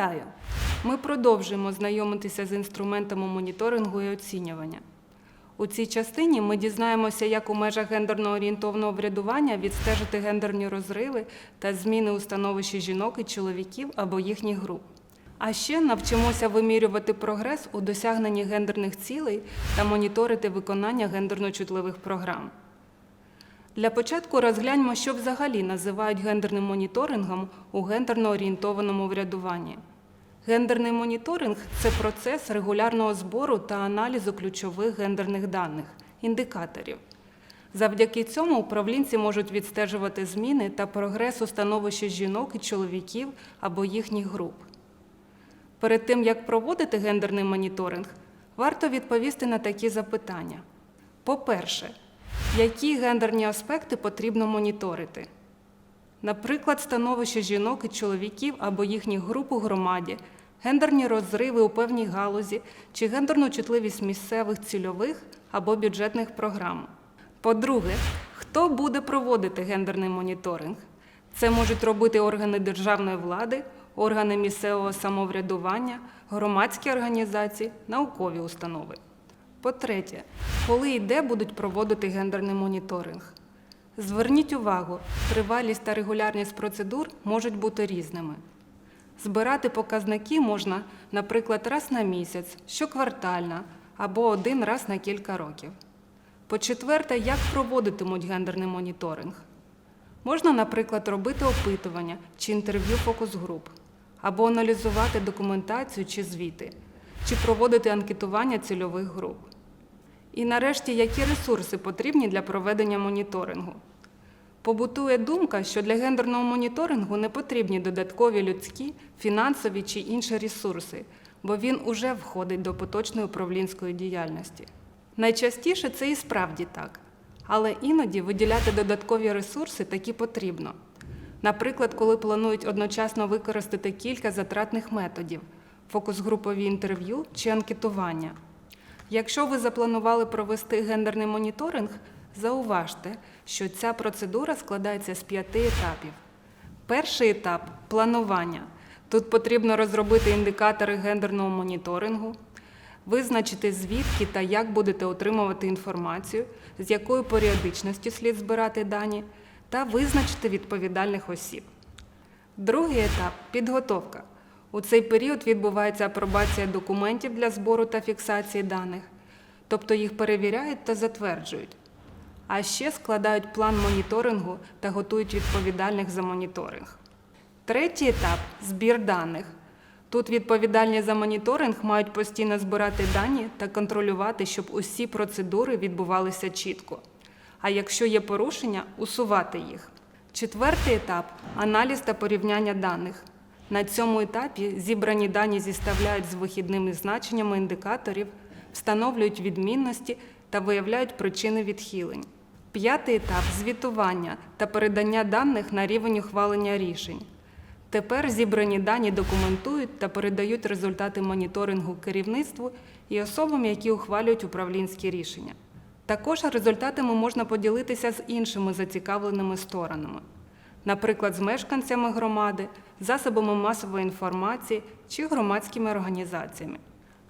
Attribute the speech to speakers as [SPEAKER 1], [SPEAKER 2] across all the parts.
[SPEAKER 1] Вітаю! Ми продовжуємо знайомитися з інструментами моніторингу і оцінювання. У цій частині ми дізнаємося, як у межах гендерно орієнтовного врядування відстежити гендерні розриви та зміни у становищі жінок і чоловіків або їхніх груп. А ще навчимося вимірювати прогрес у досягненні гендерних цілей та моніторити виконання гендерно чутливих програм. Для початку розгляньмо, що взагалі називають гендерним моніторингом у гендерно орієнтованому врядуванні. Гендерний моніторинг це процес регулярного збору та аналізу ключових гендерних даних, індикаторів. Завдяки цьому управлінці можуть відстежувати зміни та прогрес у становищі жінок і чоловіків або їхніх груп. Перед тим як проводити гендерний моніторинг, варто відповісти на такі запитання. По-перше, які гендерні аспекти потрібно моніторити? Наприклад, становище жінок і чоловіків або їхніх груп у громаді, гендерні розриви у певній галузі чи гендерну чутливість місцевих цільових або бюджетних програм. По-друге, хто буде проводити гендерний моніторинг? Це можуть робити органи державної влади, органи місцевого самоврядування, громадські організації, наукові установи. По-третє, коли і де будуть проводити гендерний моніторинг? Зверніть увагу, тривалість та регулярність процедур можуть бути різними. Збирати показники можна, наприклад, раз на місяць, щоквартально або один раз на кілька років. По-четверте, як проводитимуть гендерний моніторинг? Можна, наприклад, робити опитування чи інтерв'ю фокус-груп, або аналізувати документацію чи звіти, чи проводити анкетування цільових груп. І нарешті, які ресурси потрібні для проведення моніторингу? Побутує думка, що для гендерного моніторингу не потрібні додаткові людські, фінансові чи інші ресурси, бо він уже входить до поточної управлінської діяльності. Найчастіше це і справді так, але іноді виділяти додаткові ресурси таки потрібно. Наприклад, коли планують одночасно використати кілька затратних методів фокус-групові інтерв'ю чи анкетування. Якщо ви запланували провести гендерний моніторинг, зауважте, що ця процедура складається з п'яти етапів. Перший етап планування. Тут потрібно розробити індикатори гендерного моніторингу, визначити звідки та як будете отримувати інформацію, з якою періодичністю слід збирати дані, та визначити відповідальних осіб. Другий етап підготовка. У цей період відбувається апробація документів для збору та фіксації даних, тобто їх перевіряють та затверджують. А ще складають план моніторингу та готують відповідальних за моніторинг. Третій етап збір даних. Тут відповідальні за моніторинг мають постійно збирати дані та контролювати, щоб усі процедури відбувалися чітко. А якщо є порушення, усувати їх. Четвертий етап аналіз та порівняння даних. На цьому етапі зібрані дані зіставляють з вихідними значеннями індикаторів, встановлюють відмінності та виявляють причини відхилень. П'ятий етап звітування та передання даних на рівень ухвалення рішень. Тепер зібрані дані документують та передають результати моніторингу керівництву і особам, які ухвалюють управлінські рішення. Також результатами можна поділитися з іншими зацікавленими сторонами, наприклад, з мешканцями громади, засобами масової інформації чи громадськими організаціями.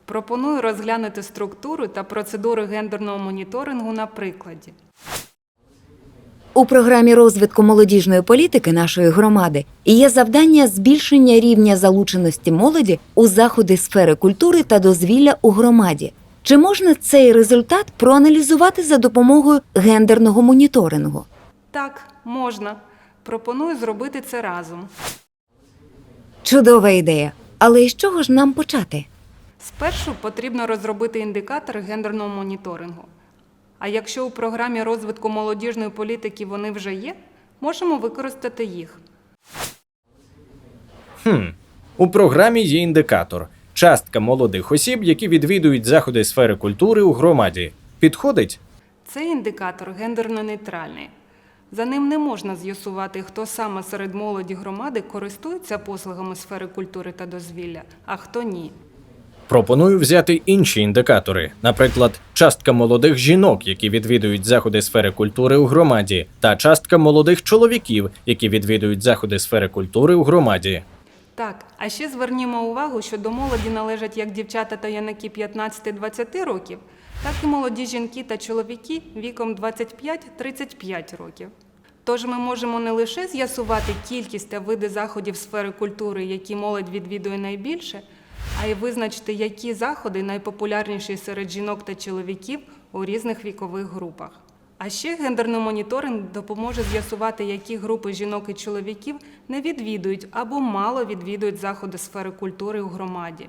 [SPEAKER 1] Пропоную розглянути структуру та процедури гендерного моніторингу на прикладі.
[SPEAKER 2] У програмі розвитку молодіжної політики нашої громади є завдання збільшення рівня залученості молоді у заходи сфери культури та дозвілля у громаді. Чи можна цей результат проаналізувати за допомогою гендерного моніторингу?
[SPEAKER 1] Так, можна. Пропоную зробити це разом.
[SPEAKER 2] Чудова ідея. Але з чого ж нам почати?
[SPEAKER 1] Спершу потрібно розробити індикатори гендерного моніторингу. А якщо у програмі розвитку молодіжної політики вони вже є, можемо використати їх.
[SPEAKER 3] Хм. У програмі є індикатор частка молодих осіб, які відвідують заходи сфери культури у громаді. Підходить?
[SPEAKER 1] Цей індикатор гендерно-нейтральний. За ним не можна з'ясувати, хто саме серед молоді громади користується послугами сфери культури та дозвілля, а хто ні.
[SPEAKER 3] Пропоную взяти інші індикатори, наприклад, частка молодих жінок, які відвідують заходи сфери культури у громаді, та частка молодих чоловіків, які відвідують заходи сфери культури у громаді.
[SPEAKER 1] Так, а ще звернімо увагу, що до молоді належать як дівчата та юнаки 15-20 років, так і молоді жінки та чоловіки віком 25-35 років. Тож ми можемо не лише з'ясувати кількість та види заходів сфери культури, які молодь відвідує найбільше, а й визначити, які заходи найпопулярніші серед жінок та чоловіків у різних вікових групах. А ще гендерний моніторинг допоможе з'ясувати, які групи жінок і чоловіків не відвідують або мало відвідують заходи сфери культури у громаді.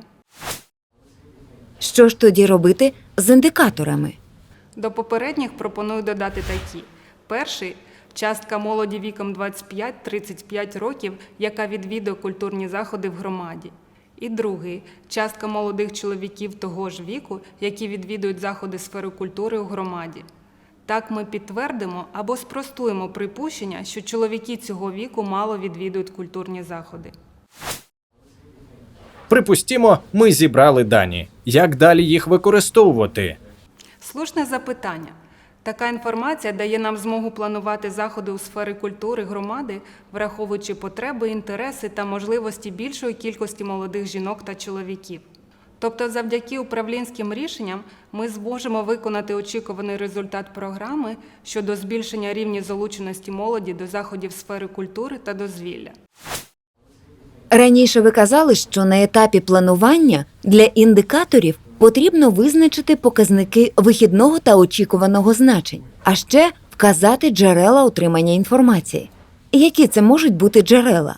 [SPEAKER 2] Що ж тоді робити з індикаторами?
[SPEAKER 1] До попередніх пропоную додати такі: перший частка молоді віком 25-35 років, яка відвідує культурні заходи в громаді. І другий частка молодих чоловіків того ж віку, які відвідують заходи сфери культури у громаді. Так ми підтвердимо або спростуємо припущення, що чоловіки цього віку мало відвідують культурні заходи.
[SPEAKER 3] Припустімо, ми зібрали дані. Як далі їх використовувати?
[SPEAKER 1] Слушне запитання. Така інформація дає нам змогу планувати заходи у сфері культури громади, враховуючи потреби, інтереси та можливості більшої кількості молодих жінок та чоловіків. Тобто, завдяки управлінським рішенням ми зможемо виконати очікуваний результат програми щодо збільшення рівня залученості молоді до заходів сфери культури та дозвілля.
[SPEAKER 2] Раніше ви казали, що на етапі планування для індикаторів потрібно визначити показники вихідного та очікуваного значень, а ще вказати джерела отримання інформації. Які це можуть бути джерела?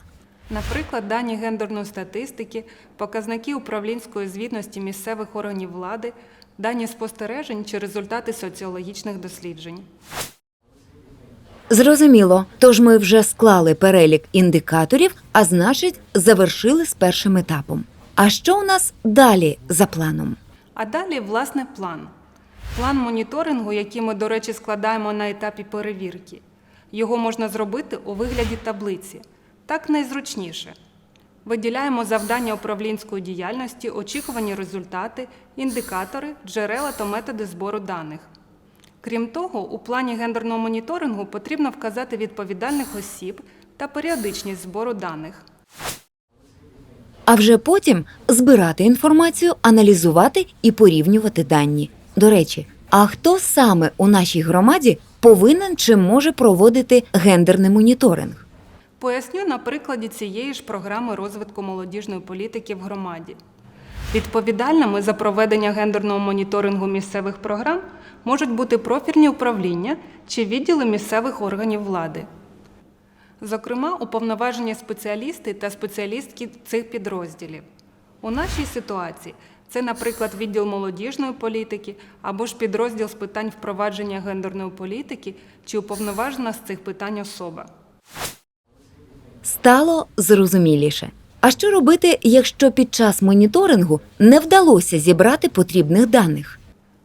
[SPEAKER 1] Наприклад, дані гендерної статистики, показники управлінської звітності місцевих органів влади, дані спостережень чи результати соціологічних досліджень.
[SPEAKER 2] Зрозуміло, тож ми вже склали перелік індикаторів, а значить, завершили з першим етапом. А що у нас далі за планом?
[SPEAKER 1] А далі, власне, план. План моніторингу, який ми, до речі, складаємо на етапі перевірки. Його можна зробити у вигляді таблиці. Так найзручніше. Виділяємо завдання управлінської діяльності, очікувані результати, індикатори, джерела та методи збору даних. Крім того, у плані гендерного моніторингу потрібно вказати відповідальних осіб та періодичність збору даних.
[SPEAKER 2] А вже потім збирати інформацію, аналізувати і порівнювати дані. До речі, а хто саме у нашій громаді повинен чи може проводити гендерний моніторинг?
[SPEAKER 1] Поясню на прикладі цієї ж програми розвитку молодіжної політики в громаді. Відповідальними за проведення гендерного моніторингу місцевих програм можуть бути профільні управління чи відділи місцевих органів влади. Зокрема, уповноважені спеціалісти та спеціалістки цих підрозділів. У нашій ситуації це, наприклад, відділ молодіжної політики або ж підрозділ з питань впровадження гендерної політики чи уповноважена з цих питань особа.
[SPEAKER 2] Стало зрозуміліше. А що робити, якщо під час моніторингу не вдалося зібрати потрібних даних?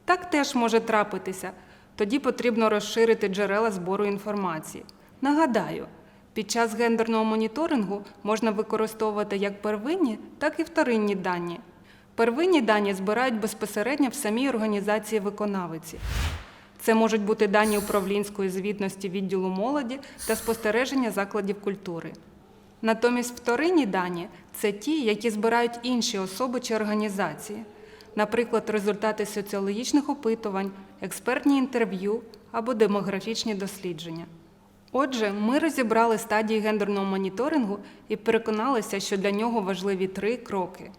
[SPEAKER 1] Так теж може трапитися. Тоді потрібно розширити джерела збору інформації. Нагадаю, під час гендерного моніторингу можна використовувати як первинні, так і вторинні дані. Первинні дані збирають безпосередньо в самій організації виконавиці. Це можуть бути дані управлінської звітності відділу молоді та спостереження закладів культури. Натомість вторинні дані це ті, які збирають інші особи чи організації, наприклад, результати соціологічних опитувань, експертні інтерв'ю або демографічні дослідження. Отже, ми розібрали стадії гендерного моніторингу і переконалися, що для нього важливі три кроки.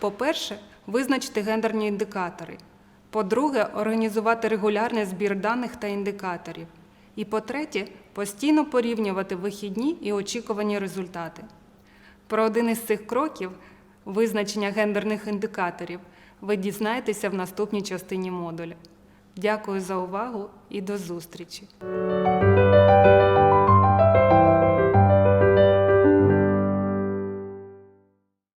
[SPEAKER 1] По-перше, визначити гендерні індикатори. По-друге, організувати регулярний збір даних та індикаторів. І по-третє, постійно порівнювати вихідні і очікувані результати. Про один із цих кроків визначення гендерних індикаторів ви дізнаєтеся в наступній частині модуля. Дякую за увагу і до зустрічі!